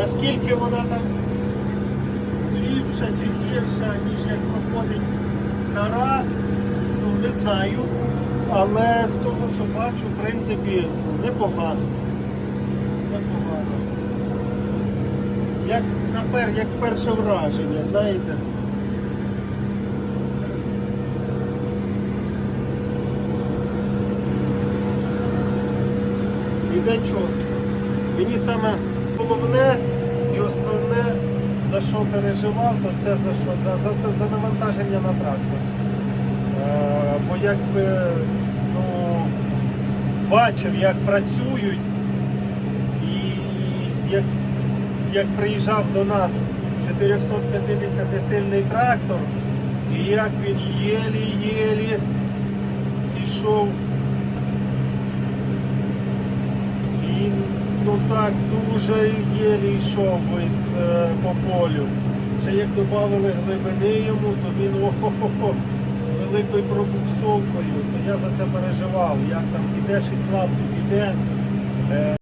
наскільки вона там ліпша чи гірша, ніж як проходить карат, ну не знаю. Але з того, що бачу, в принципі, непогано. Непогано. Як, напер, як перше враження, знаєте. Іде чітко. Мені саме головне і основне, за що переживав, то це за що? За, за, за навантаження на трактор. Е, бо якби ну, бачив, як працюють, і як, як приїжджав до нас 450 сильний трактор, і як він єлі-єлі йшов і ну так дуже єлі йшов із е, по полю. Ще як додали глибини йому, то він о-хо-хо-хо, великою пробуксовкою, то я за це переживав, як там підеш і слабко піде. Е,